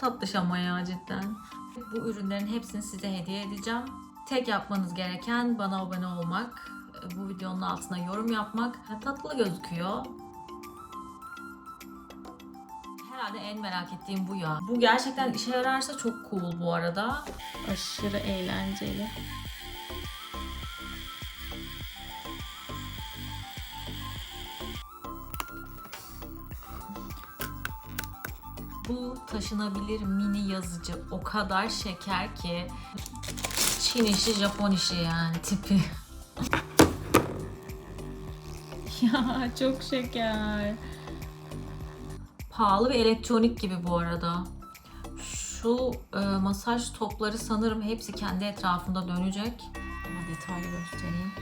tatlış ama ya cidden. Bu ürünlerin hepsini size hediye edeceğim. Tek yapmanız gereken bana abone olmak, bu videonun altına yorum yapmak. Tatlı gözüküyor. Herhalde en merak ettiğim bu ya. Bu gerçekten işe yararsa çok cool bu arada. Aşırı eğlenceli. Taşınabilir mini yazıcı o kadar şeker ki Çin işi Japon işi yani tipi. ya çok şeker. Pahalı bir elektronik gibi bu arada. Şu e, masaj topları sanırım hepsi kendi etrafında dönecek. Ama detaylı göstereyim.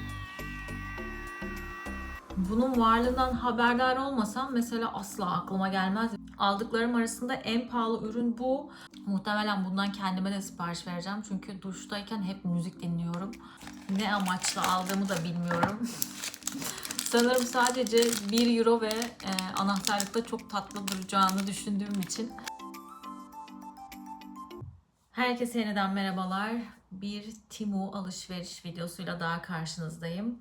Bunun varlığından haberdar olmasam mesela asla aklıma gelmez. Aldıklarım arasında en pahalı ürün bu. Muhtemelen bundan kendime de sipariş vereceğim. Çünkü duştayken hep müzik dinliyorum. Ne amaçla aldığımı da bilmiyorum. Sanırım sadece 1 euro ve e, anahtarlıkta çok tatlı duracağını düşündüğüm için. Herkese yeniden merhabalar. Bir Timu alışveriş videosuyla daha karşınızdayım.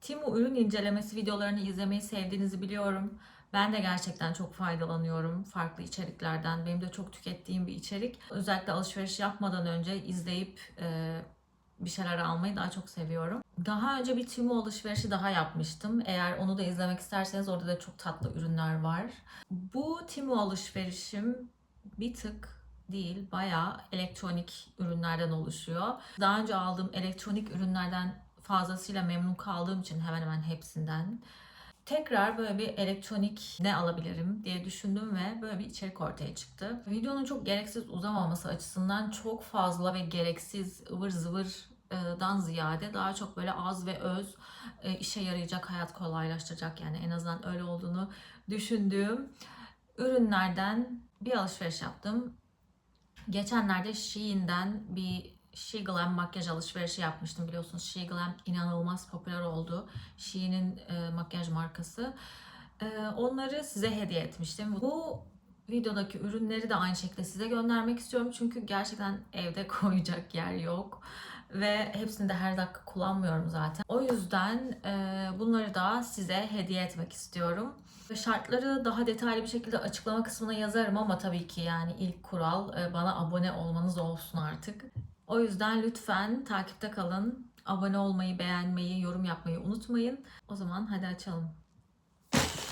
Timu ürün incelemesi videolarını izlemeyi sevdiğinizi biliyorum. Ben de gerçekten çok faydalanıyorum farklı içeriklerden. Benim de çok tükettiğim bir içerik. Özellikle alışveriş yapmadan önce izleyip e, bir şeyler almayı daha çok seviyorum. Daha önce bir Temu alışverişi daha yapmıştım. Eğer onu da izlemek isterseniz orada da çok tatlı ürünler var. Bu Temu alışverişim bir tık değil, bayağı elektronik ürünlerden oluşuyor. Daha önce aldığım elektronik ürünlerden fazlasıyla memnun kaldığım için hemen hemen hepsinden tekrar böyle bir elektronik ne alabilirim diye düşündüm ve böyle bir içerik ortaya çıktı. Videonun çok gereksiz uzamaması açısından çok fazla ve gereksiz ıvır zıvırdan ziyade daha çok böyle az ve öz e, işe yarayacak, hayat kolaylaştıracak yani en azından öyle olduğunu düşündüğüm ürünlerden bir alışveriş yaptım. Geçenlerde Shein'den bir She Glam makyaj alışverişi yapmıştım biliyorsunuz. She Glam inanılmaz popüler oldu. Shein'in e, makyaj markası. E, onları size hediye etmiştim. Bu videodaki ürünleri de aynı şekilde size göndermek istiyorum. Çünkü gerçekten evde koyacak yer yok. Ve hepsini de her dakika kullanmıyorum zaten. O yüzden e, bunları da size hediye etmek istiyorum. Şartları daha detaylı bir şekilde açıklama kısmına yazarım ama tabii ki yani ilk kural e, bana abone olmanız olsun artık. O yüzden lütfen takipte kalın. Abone olmayı, beğenmeyi, yorum yapmayı unutmayın. O zaman hadi açalım.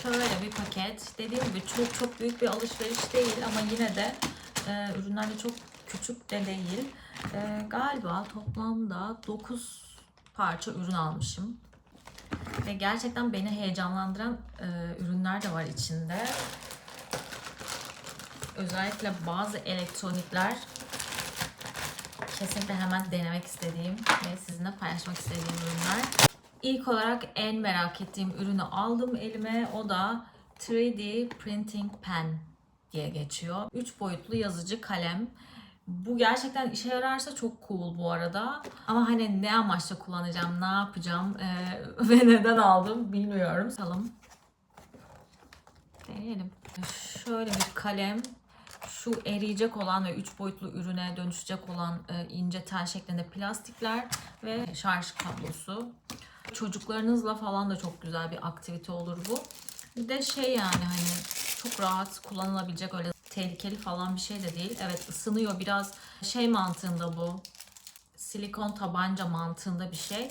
Şöyle bir paket. Dediğim gibi çok çok büyük bir alışveriş değil ama yine de e, ürünler de çok küçük de değil. E, galiba toplamda 9 parça ürün almışım. Ve gerçekten beni heyecanlandıran e, ürünler de var içinde. Özellikle bazı elektronikler kesinlikle hemen denemek istediğim ve sizinle paylaşmak istediğim ürünler. İlk olarak en merak ettiğim ürünü aldım elime. O da 3D Printing Pen diye geçiyor. 3 boyutlu yazıcı kalem. Bu gerçekten işe yararsa çok cool bu arada. Ama hani ne amaçla kullanacağım, ne yapacağım e, ve neden aldım bilmiyorum. Salım. Deneyelim. Şöyle bir kalem şu eriyecek olan ve 3 boyutlu ürüne dönüşecek olan e, ince tel şeklinde plastikler ve şarj kablosu. Çocuklarınızla falan da çok güzel bir aktivite olur bu. Bir de şey yani hani çok rahat kullanılabilecek öyle tehlikeli falan bir şey de değil. Evet ısınıyor biraz şey mantığında bu. Silikon tabanca mantığında bir şey.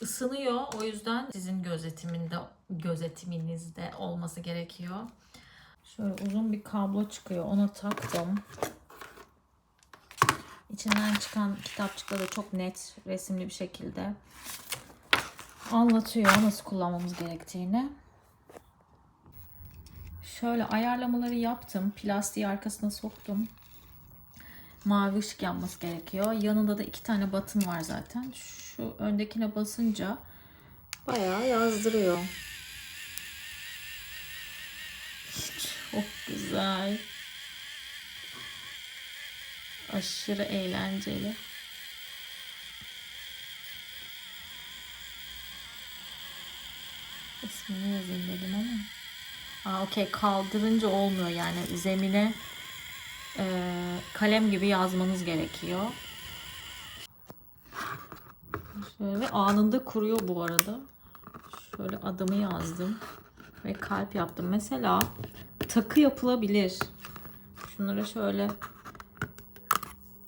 Isınıyor o yüzden sizin gözetiminde gözetiminizde olması gerekiyor. Şöyle uzun bir kablo çıkıyor. Ona taktım. İçinden çıkan kitapçıkta da çok net resimli bir şekilde anlatıyor nasıl kullanmamız gerektiğini. Şöyle ayarlamaları yaptım. Plastiği arkasına soktum. Mavi ışık yanması gerekiyor. Yanında da iki tane batın var zaten. Şu öndekine basınca bayağı yazdırıyor. Çok güzel. Aşırı eğlenceli. İsmini yazayım dedim ama. Aa okey kaldırınca olmuyor yani zemine e, kalem gibi yazmanız gerekiyor. Şöyle anında kuruyor bu arada. Şöyle adımı yazdım ve kalp yaptım. Mesela takı yapılabilir. Şunlara şöyle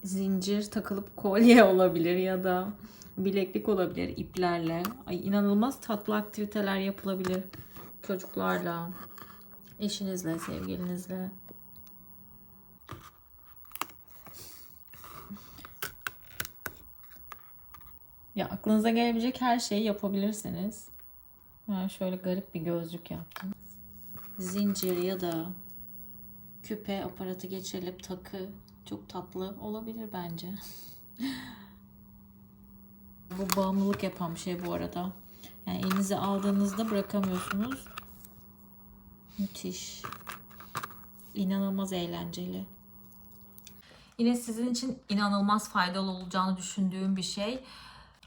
zincir takılıp kolye olabilir ya da bileklik olabilir iplerle. Ay inanılmaz tatlı aktiviteler yapılabilir çocuklarla, eşinizle, sevgilinizle. Ya aklınıza gelebilecek her şeyi yapabilirsiniz. Ben şöyle garip bir gözlük yaptım. Zincir ya da küpe aparatı geçirilip takı çok tatlı olabilir bence. bu bağımlılık yapan bir şey bu arada. Yani elinize aldığınızda bırakamıyorsunuz. Müthiş. İnanılmaz eğlenceli. Yine sizin için inanılmaz faydalı olacağını düşündüğüm bir şey.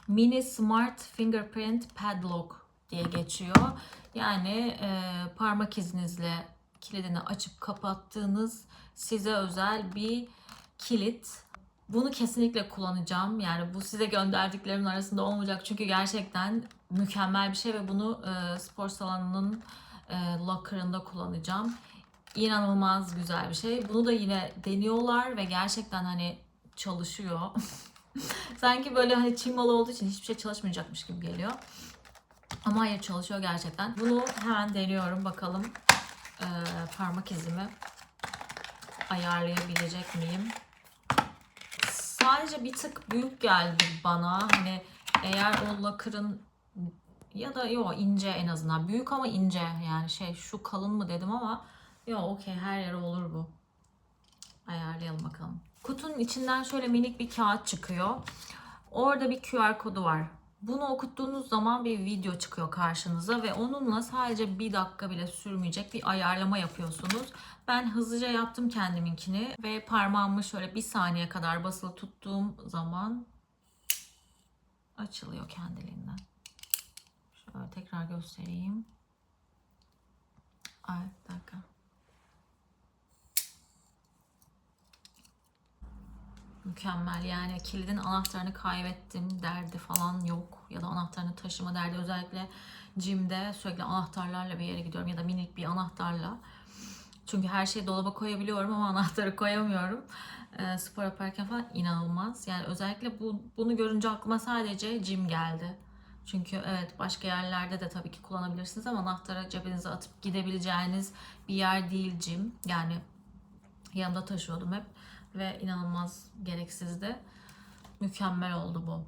Mini Smart Fingerprint Padlock diye geçiyor. Yani e, parmak izinizle kilidini açıp kapattığınız size özel bir kilit. Bunu kesinlikle kullanacağım. Yani bu size gönderdiklerimin arasında olmayacak. Çünkü gerçekten mükemmel bir şey ve bunu e, spor salonunun e, locker'ında kullanacağım. İnanılmaz güzel bir şey. Bunu da yine deniyorlar ve gerçekten hani çalışıyor. Sanki böyle hani Çin malı olduğu için hiçbir şey çalışmayacakmış gibi geliyor. Ama hayır çalışıyor gerçekten. Bunu hemen deniyorum bakalım e, parmak izimi ayarlayabilecek miyim? Sadece bir tık büyük geldi bana. Hani eğer o lacquer'ın ya da yo ince en azından. Büyük ama ince yani şey şu kalın mı dedim ama yo okey her yere olur bu. Ayarlayalım bakalım. Kutunun içinden şöyle minik bir kağıt çıkıyor. Orada bir QR kodu var. Bunu okuttuğunuz zaman bir video çıkıyor karşınıza ve onunla sadece bir dakika bile sürmeyecek bir ayarlama yapıyorsunuz. Ben hızlıca yaptım kendiminkini ve parmağımı şöyle bir saniye kadar basılı tuttuğum zaman açılıyor kendiliğinden. Şöyle tekrar göstereyim. Ay dakika. Mükemmel. Yani kilidin anahtarını kaybettim derdi falan yok. Ya da anahtarını taşıma derdi. Özellikle jimde sürekli anahtarlarla bir yere gidiyorum ya da minik bir anahtarla. Çünkü her şeyi dolaba koyabiliyorum ama anahtarı koyamıyorum. E, spor yaparken falan inanılmaz. Yani özellikle bu, bunu görünce aklıma sadece jim geldi. Çünkü evet başka yerlerde de tabii ki kullanabilirsiniz ama anahtarı cebinize atıp gidebileceğiniz bir yer değil jim yani yanımda taşıyordum hep ve inanılmaz gereksizdi. Mükemmel oldu bu.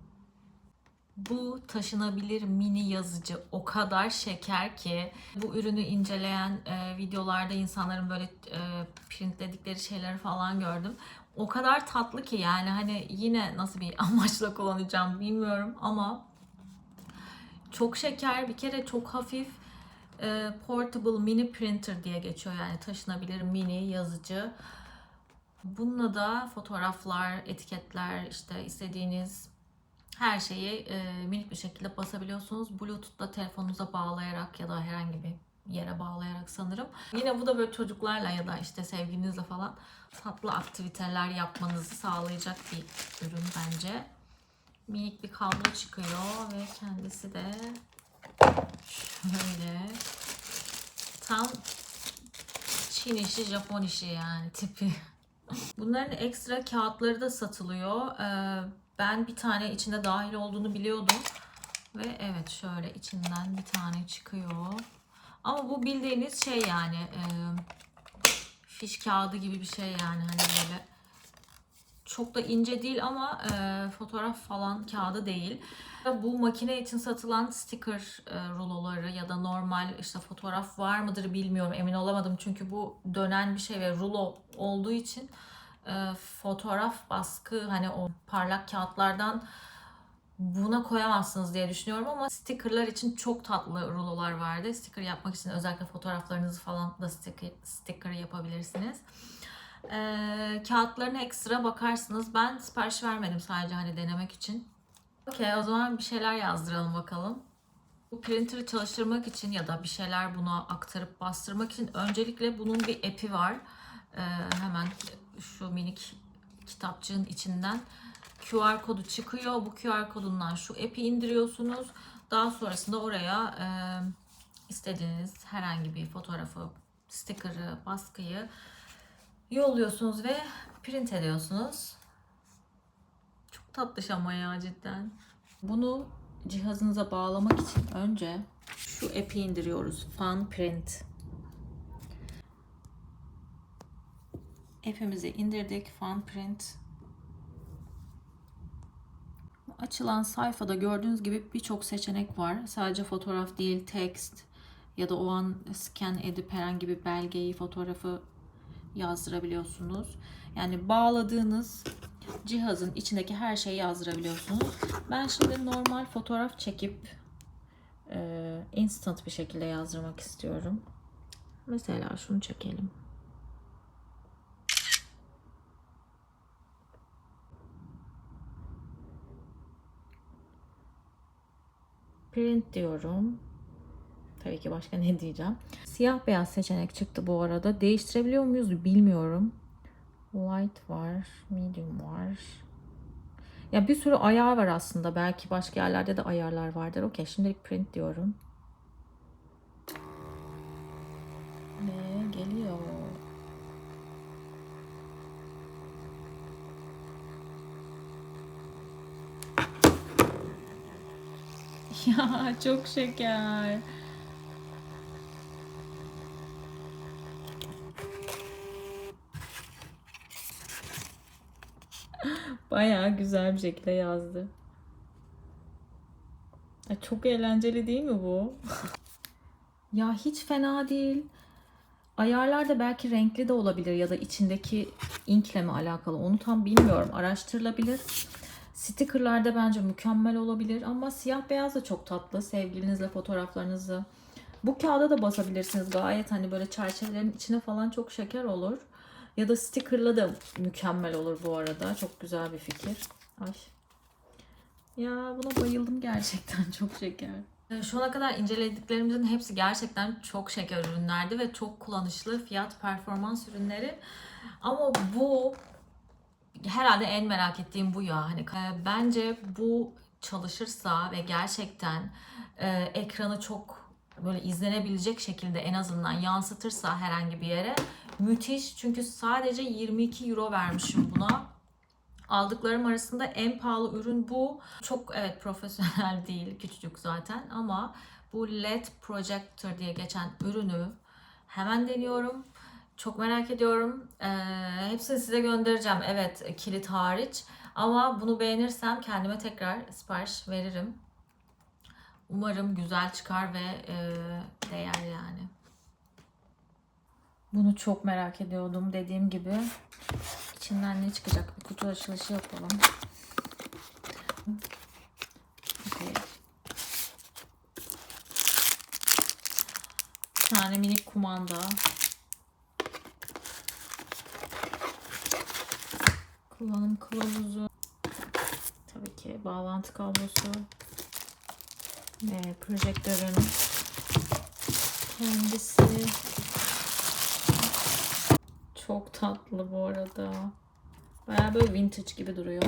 Bu taşınabilir mini yazıcı o kadar şeker ki bu ürünü inceleyen e, videolarda insanların böyle e, printledikleri şeyleri falan gördüm. O kadar tatlı ki yani hani yine nasıl bir amaçla kullanacağım bilmiyorum ama çok şeker bir kere çok hafif e, portable mini printer diye geçiyor yani taşınabilir mini yazıcı. Bununla da fotoğraflar, etiketler, işte istediğiniz her şeyi e, minik bir şekilde basabiliyorsunuz. Bluetooth'la telefonunuza bağlayarak ya da herhangi bir yere bağlayarak sanırım. Yine bu da böyle çocuklarla ya da işte sevgilinizle falan tatlı aktiviteler yapmanızı sağlayacak bir ürün bence. Minik bir kablo çıkıyor ve kendisi de şöyle tam Çin işi, Japon işi yani tipi. Bunların ekstra kağıtları da satılıyor. Ee, ben bir tane içinde dahil olduğunu biliyordum. Ve evet şöyle içinden bir tane çıkıyor. Ama bu bildiğiniz şey yani e, fiş kağıdı gibi bir şey yani hani böyle çok da ince değil ama e, fotoğraf falan kağıdı değil. Bu makine için satılan sticker e, ruloları ya da normal işte fotoğraf var mıdır bilmiyorum emin olamadım çünkü bu dönen bir şey ve rulo olduğu için e, fotoğraf baskı hani o parlak kağıtlardan buna koyamazsınız diye düşünüyorum ama stickerlar için çok tatlı rulolar vardı. Sticker yapmak için özellikle fotoğraflarınızı falan da sticker, sticker yapabilirsiniz. Ee, kağıtlarına ekstra bakarsınız. Ben sipariş vermedim sadece hani denemek için. Okey o zaman bir şeyler yazdıralım bakalım. Bu printer'ı çalıştırmak için ya da bir şeyler buna aktarıp bastırmak için öncelikle bunun bir app'i var. Ee, hemen şu minik kitapçığın içinden QR kodu çıkıyor. Bu QR kodundan şu app'i indiriyorsunuz. Daha sonrasında oraya e, istediğiniz herhangi bir fotoğrafı, sticker'ı, baskıyı yolluyorsunuz ve print ediyorsunuz. Çok tatlış ama ya cidden. Bunu cihazınıza bağlamak için önce şu app'i indiriyoruz. Fun Print. App'imizi indirdik. Fun Print. Açılan sayfada gördüğünüz gibi birçok seçenek var. Sadece fotoğraf değil, text ya da o an scan edip herhangi bir belgeyi, fotoğrafı yazdırabiliyorsunuz. Yani bağladığınız cihazın içindeki her şeyi yazdırabiliyorsunuz. Ben şimdi normal fotoğraf çekip e, instant bir şekilde yazdırmak istiyorum. Mesela şunu çekelim. Print diyorum. Tabii ki başka ne diyeceğim. Siyah beyaz seçenek çıktı bu arada. Değiştirebiliyor muyuz bilmiyorum. Light var, medium var. Ya bir sürü ayar var aslında. Belki başka yerlerde de ayarlar vardır. Okey şimdilik print diyorum. Ve geliyor. Ya çok şeker. Bayağı güzel bir şekilde yazdı. Ay, Çok eğlenceli değil mi bu? ya hiç fena değil. Ayarlar da belki renkli de olabilir ya da içindeki inkle mi alakalı onu tam bilmiyorum. Araştırılabilir. Stickerlar da bence mükemmel olabilir ama siyah beyaz da çok tatlı. Sevgilinizle fotoğraflarınızı bu kağıda da basabilirsiniz. Gayet hani böyle çerçevelerin içine falan çok şeker olur. Ya da stickerla da mükemmel olur bu arada. Çok güzel bir fikir. Ay. Ya buna bayıldım gerçekten. Çok şeker. Ee, Şu ana kadar incelediklerimizin hepsi gerçekten çok şeker ürünlerdi ve çok kullanışlı fiyat performans ürünleri. Ama bu herhalde en merak ettiğim bu ya. Hani e, bence bu çalışırsa ve gerçekten e, ekranı çok böyle izlenebilecek şekilde en azından yansıtırsa herhangi bir yere müthiş. Çünkü sadece 22 euro vermişim buna. Aldıklarım arasında en pahalı ürün bu. Çok evet profesyonel değil, küçücük zaten ama bu LED projector diye geçen ürünü hemen deniyorum. Çok merak ediyorum. Ee, hepsini size göndereceğim. Evet, kilit hariç. Ama bunu beğenirsem kendime tekrar sipariş veririm. Umarım güzel çıkar ve e, değer yani. Bunu çok merak ediyordum. Dediğim gibi içinden ne çıkacak? Bir kutu açılışı yapalım. Okey. Bir tane minik kumanda. Kullanım kılavuzu. Tabii ki bağlantı kablosu. Ve projektörün kendisi. Çok tatlı bu arada. Baya böyle vintage gibi duruyor.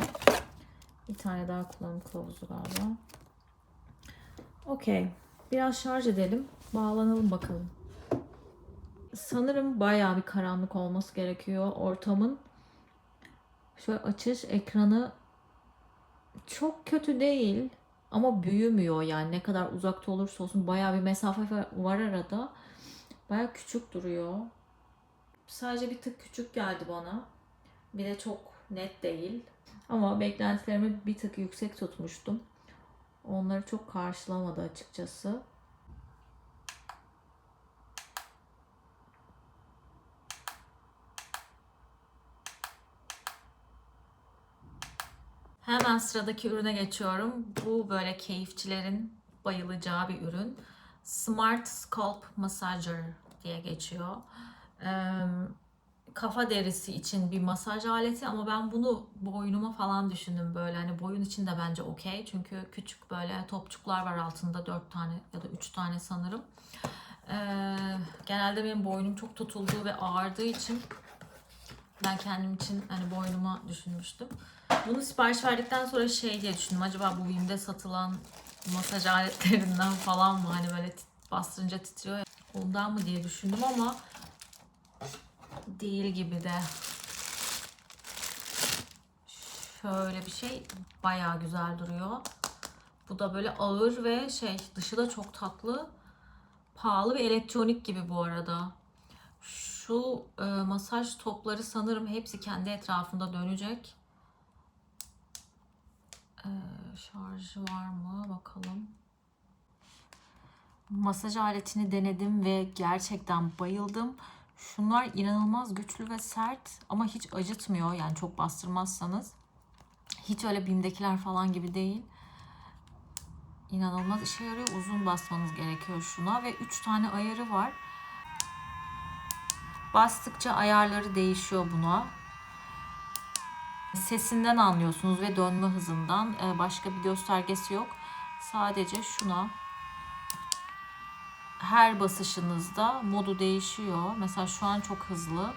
Bir tane daha kullanım kılavuzu galiba. Okey. Biraz şarj edelim. Bağlanalım bakalım. Sanırım bayağı bir karanlık olması gerekiyor ortamın. Şöyle açış ekranı çok kötü değil ama büyümüyor yani ne kadar uzakta olursa olsun bayağı bir mesafe var arada. Bayağı küçük duruyor. Sadece bir tık küçük geldi bana. Bir de çok net değil. Ama beklentilerimi bir tık yüksek tutmuştum. Onları çok karşılamadı açıkçası. Hemen sıradaki ürüne geçiyorum. Bu böyle keyifçilerin bayılacağı bir ürün. Smart Scalp Massager diye geçiyor. Ee, kafa derisi için bir masaj aleti ama ben bunu boynuma falan düşündüm böyle. Hani boyun için de bence okey. Çünkü küçük böyle topçuklar var altında 4 tane ya da 3 tane sanırım. Ee, genelde benim boynum çok tutulduğu ve ağrıdığı için gerçekten kendim için hani boynuma düşünmüştüm. Bunu sipariş verdikten sonra şey diye düşündüm. Acaba bu BİM'de satılan masaj aletlerinden falan mı? Hani böyle bastırınca titriyor ya. Ondan mı diye düşündüm ama değil gibi de. Şöyle bir şey bayağı güzel duruyor. Bu da böyle ağır ve şey dışı da çok tatlı. Pahalı bir elektronik gibi bu arada. Şu e, masaj topları sanırım hepsi kendi etrafında dönecek. E, şarjı var mı? Bakalım. Masaj aletini denedim ve gerçekten bayıldım. Şunlar inanılmaz güçlü ve sert ama hiç acıtmıyor. Yani çok bastırmazsanız. Hiç öyle BİM'dekiler falan gibi değil. İnanılmaz işe yarıyor. Uzun basmanız gerekiyor şuna ve 3 tane ayarı var. Bastıkça ayarları değişiyor buna. Sesinden anlıyorsunuz ve dönme hızından. Ee, Başka bir göstergesi yok. Sadece şuna her basışınızda modu değişiyor. Mesela şu an çok hızlı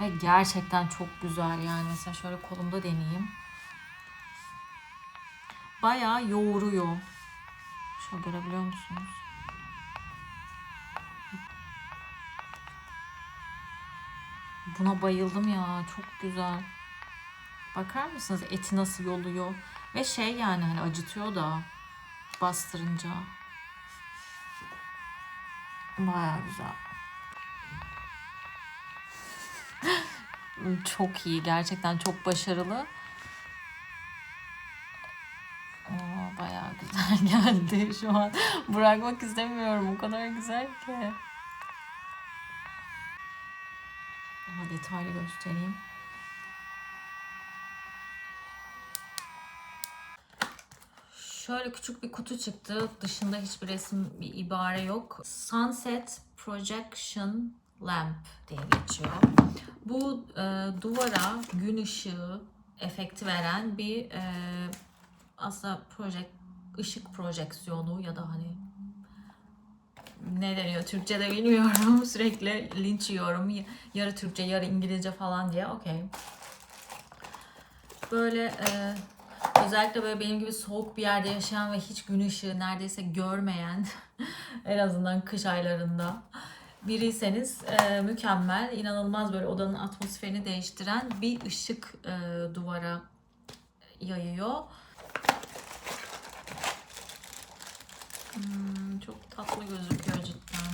ve gerçekten çok güzel yani. Mesela şöyle kolumda deneyeyim. Bayağı yoğuruyor. Şöyle görebiliyor musunuz? Buna bayıldım ya. Çok güzel. Bakar mısınız eti nasıl yoluyor? Ve şey yani hani acıtıyor da bastırınca. Baya güzel. çok iyi. Gerçekten çok başarılı. Oo, bayağı güzel geldi şu an. Bırakmak istemiyorum. O kadar güzel ki. Daha detaylı göstereyim. Şöyle küçük bir kutu çıktı. Dışında hiçbir resim, bir ibare yok. Sunset Projection Lamp diye geçiyor. Bu e, duvara gün ışığı efekti veren bir e, aslında projek ışık projeksiyonu ya da hani ne deniyor Türkçe'de bilmiyorum. Sürekli linç yiyorum. Yarı Türkçe, yarı İngilizce falan diye. Okey. Böyle e, özellikle böyle benim gibi soğuk bir yerde yaşayan ve hiç gün ışığı neredeyse görmeyen en azından kış aylarında biriyseniz e, mükemmel, inanılmaz böyle odanın atmosferini değiştiren bir ışık e, duvara yayıyor. Hmm, çok tatlı gözüküyor cidden.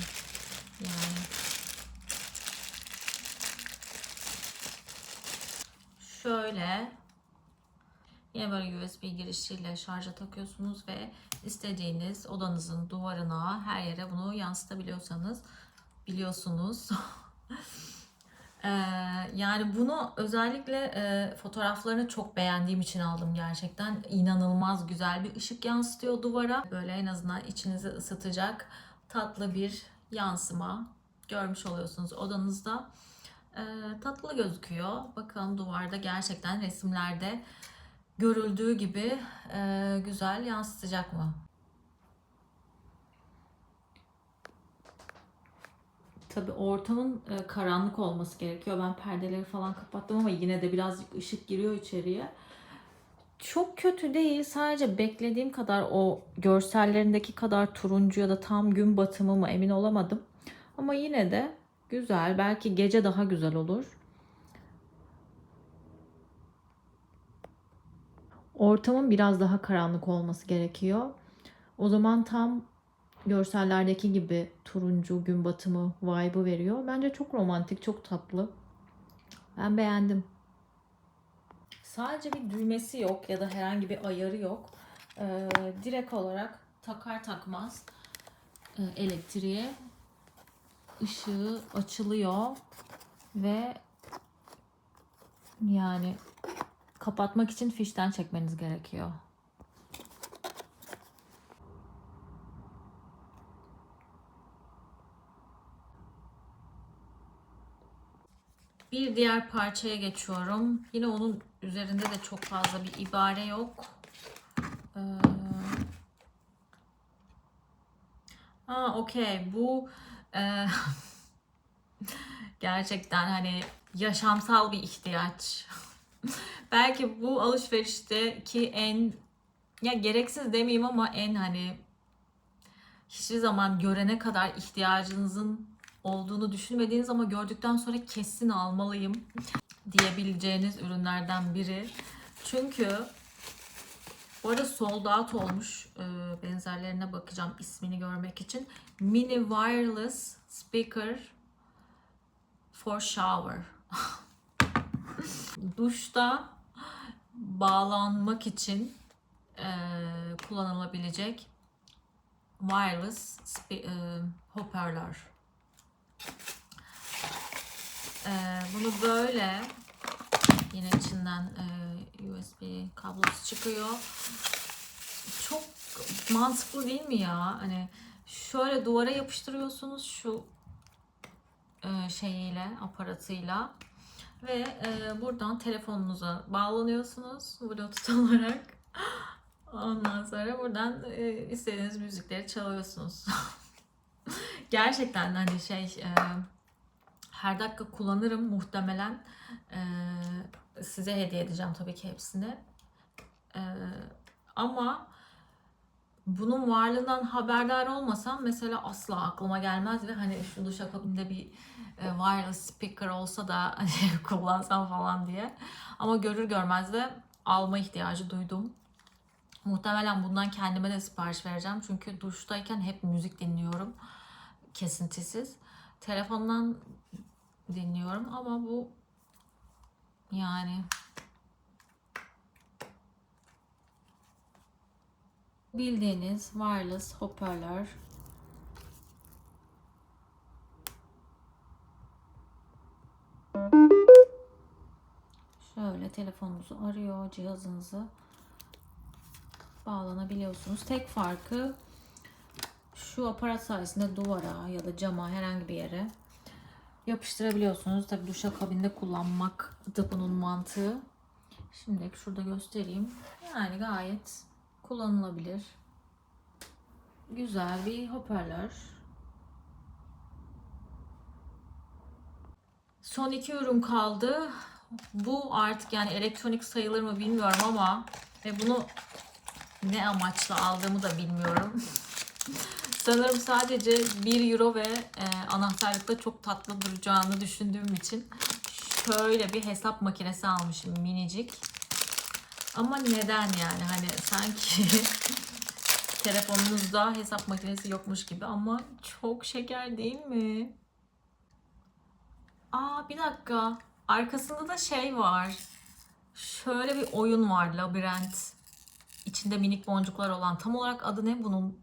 Yani. Şöyle yine böyle USB girişiyle şarja takıyorsunuz ve istediğiniz odanızın duvarına her yere bunu yansıtabiliyorsanız biliyorsunuz. Ee, yani bunu özellikle e, fotoğraflarını çok beğendiğim için aldım gerçekten. İnanılmaz güzel bir ışık yansıtıyor duvara. Böyle en azından içinizi ısıtacak tatlı bir yansıma görmüş oluyorsunuz odanızda. Ee, tatlı gözüküyor. Bakalım duvarda gerçekten resimlerde görüldüğü gibi e, güzel yansıtacak mı? Tabii ortamın e, karanlık olması gerekiyor. Ben perdeleri falan kapattım ama yine de birazcık ışık giriyor içeriye. Çok kötü değil. Sadece beklediğim kadar o görsellerindeki kadar turuncu ya da tam gün batımı mı emin olamadım. Ama yine de güzel. Belki gece daha güzel olur. Ortamın biraz daha karanlık olması gerekiyor. O zaman tam görsellerdeki gibi turuncu gün batımı vibe'ı veriyor. Bence çok romantik, çok tatlı. Ben beğendim. Sadece bir düğmesi yok ya da herhangi bir ayarı yok. Ee, direkt olarak takar takmaz e, elektriğe ışığı açılıyor ve yani kapatmak için fişten çekmeniz gerekiyor. Bir diğer parçaya geçiyorum. Yine onun üzerinde de çok fazla bir ibare yok. Ee... Aa, okey. Bu e... Gerçekten hani yaşamsal bir ihtiyaç. Belki bu alışverişteki en ya gereksiz demeyeyim ama en hani hiçbir zaman görene kadar ihtiyacınızın olduğunu düşünmediğiniz ama gördükten sonra kesin almalıyım diyebileceğiniz ürünlerden biri. Çünkü bu arada sold out olmuş. Ee, benzerlerine bakacağım ismini görmek için. Mini wireless speaker for shower. Duşta bağlanmak için e, kullanılabilecek wireless e, hoparlör. E, bunu böyle yine içinden e, USB kablosu çıkıyor. Çok mantıklı değil mi ya? Hani şöyle duvara yapıştırıyorsunuz şu e, şeyiyle, aparatıyla ve e, buradan telefonunuza bağlanıyorsunuz Bluetooth olarak. Ondan sonra buradan e, istediğiniz müzikleri çalıyorsunuz. Gerçekten hani şey e, her dakika kullanırım muhtemelen. E, size hediye edeceğim tabii ki hepsini. E, ama bunun varlığından haberdar olmasam mesela asla aklıma gelmez ve hani şu duşakabinde bir e, wireless speaker olsa da hani kullansam falan diye. Ama görür görmez de alma ihtiyacı duydum. Muhtemelen bundan kendime de sipariş vereceğim. Çünkü duştayken hep müzik dinliyorum. Kesintisiz. Telefondan dinliyorum ama bu yani bildiğiniz wireless hoparlör şöyle telefonunuzu arıyor cihazınızı bağlanabiliyorsunuz. Tek farkı şu aparat sayesinde duvara ya da cama herhangi bir yere yapıştırabiliyorsunuz. Tabi duşakabinde kullanmak da bunun mantığı. Şimdi şurada göstereyim. Yani gayet kullanılabilir. Güzel bir hoparlör. Son iki ürün kaldı. Bu artık yani elektronik sayılır mı bilmiyorum ama ve bunu ne amaçla aldığımı da bilmiyorum. Sanırım sadece 1 euro ve e, anahtarlıkta çok tatlı duracağını düşündüğüm için şöyle bir hesap makinesi almışım minicik. Ama neden yani hani sanki telefonunuzda hesap makinesi yokmuş gibi ama çok şeker değil mi? Aa bir dakika. Arkasında da şey var. Şöyle bir oyun var labirent. İçinde minik boncuklar olan. Tam olarak adı ne bunun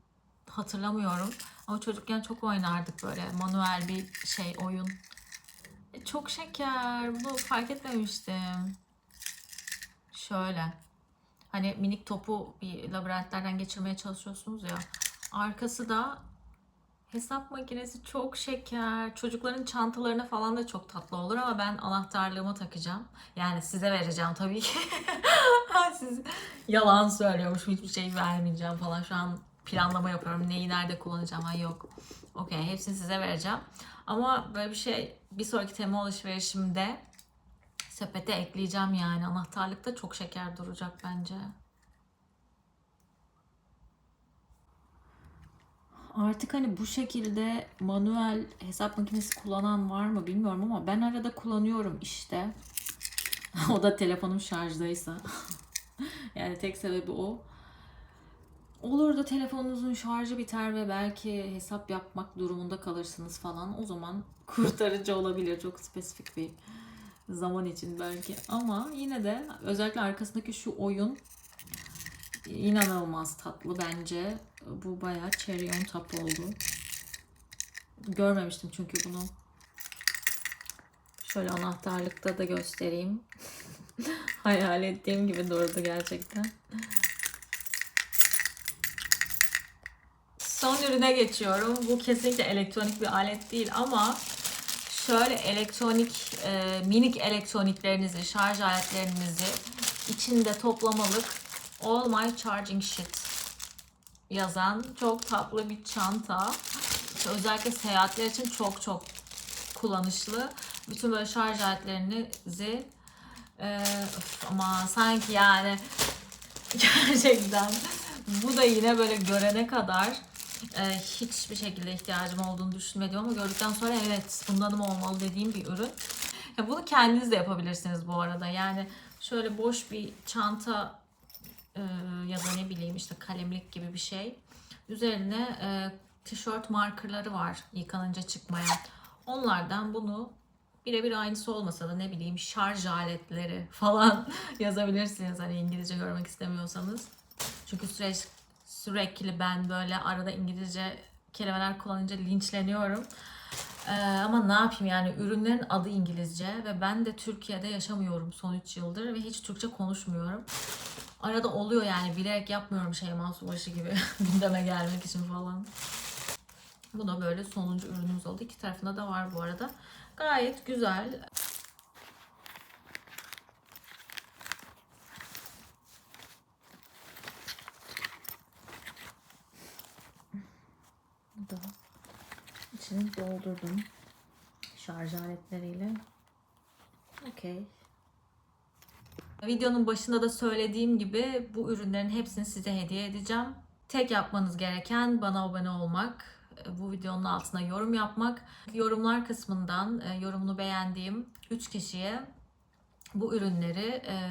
hatırlamıyorum. Ama çocukken çok oynardık böyle manuel bir şey oyun. E, çok şeker. Bunu fark etmemiştim. Şöyle. Hani minik topu bir labirentlerden geçirmeye çalışıyorsunuz ya. Arkası da hesap makinesi çok şeker. Çocukların çantalarına falan da çok tatlı olur ama ben anahtarlığıma takacağım. Yani size vereceğim tabii ki. Siz yalan söylüyormuş hiçbir şey vermeyeceğim falan. Şu an planlama yapıyorum. Neyi nerede kullanacağım? Ay yok. Okey hepsini size vereceğim. Ama böyle bir şey bir sonraki tema alışverişimde sepete ekleyeceğim yani. Anahtarlıkta çok şeker duracak bence. Artık hani bu şekilde manuel hesap makinesi kullanan var mı bilmiyorum ama ben arada kullanıyorum işte. o da telefonum şarjdaysa. yani tek sebebi o. Olur da telefonunuzun şarjı biter ve belki hesap yapmak durumunda kalırsınız falan. O zaman kurtarıcı olabilir. Çok spesifik bir zaman için belki. Ama yine de özellikle arkasındaki şu oyun inanılmaz tatlı bence. Bu bayağı cherry on top oldu. Görmemiştim çünkü bunu. Şöyle anahtarlıkta da göstereyim. Hayal ettiğim gibi durdu gerçekten. Son ürüne geçiyorum. Bu kesinlikle elektronik bir alet değil ama şöyle elektronik, e, minik elektroniklerinizi, şarj aletlerinizi içinde toplamalık All My Charging Shit yazan çok tatlı bir çanta. Özellikle seyahatler için çok çok kullanışlı. Bütün böyle şarj aletlerinizi e, öf, ama sanki yani gerçekten bu da yine böyle görene kadar e, hiçbir şekilde ihtiyacım olduğunu düşünmedim ama gördükten sonra evet bundanım olmalı dediğim bir ürün. Ya bunu kendiniz de yapabilirsiniz bu arada. Yani şöyle boş bir çanta e, ya da ne bileyim işte kalemlik gibi bir şey. Üzerine e, tişört markerları var yıkanınca çıkmayan. Onlardan bunu birebir aynısı olmasa da ne bileyim şarj aletleri falan yazabilirsiniz hani İngilizce görmek istemiyorsanız. Çünkü süreç sürekli ben böyle arada İngilizce kelimeler kullanınca linçleniyorum. Ee, ama ne yapayım yani ürünlerin adı İngilizce ve ben de Türkiye'de yaşamıyorum son 3 yıldır ve hiç Türkçe konuşmuyorum. Arada oluyor yani bilerek yapmıyorum Şeyma Subaşı gibi gündeme gelmek için falan. Bu da böyle sonuncu ürünümüz oldu. İki tarafında da var bu arada. Gayet güzel. Bu da içini doldurdum şarj aletleriyle. Okey. Videonun başında da söylediğim gibi bu ürünlerin hepsini size hediye edeceğim. Tek yapmanız gereken bana abone olmak, bu videonun altına yorum yapmak. Yorumlar kısmından e, yorumunu beğendiğim 3 kişiye bu ürünleri e,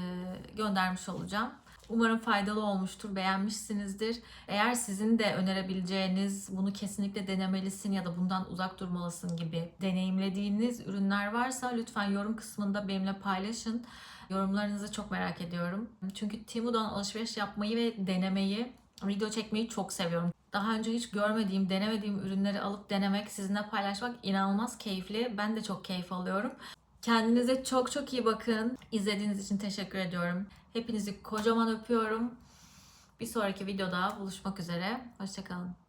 göndermiş olacağım. Umarım faydalı olmuştur, beğenmişsinizdir. Eğer sizin de önerebileceğiniz, bunu kesinlikle denemelisin ya da bundan uzak durmalısın gibi deneyimlediğiniz ürünler varsa lütfen yorum kısmında benimle paylaşın. Yorumlarınızı çok merak ediyorum. Çünkü Temu'dan alışveriş yapmayı ve denemeyi, video çekmeyi çok seviyorum. Daha önce hiç görmediğim, denemediğim ürünleri alıp denemek, sizinle paylaşmak inanılmaz keyifli. Ben de çok keyif alıyorum. Kendinize çok çok iyi bakın. İzlediğiniz için teşekkür ediyorum. Hepinizi kocaman öpüyorum. Bir sonraki videoda buluşmak üzere. Hoşçakalın.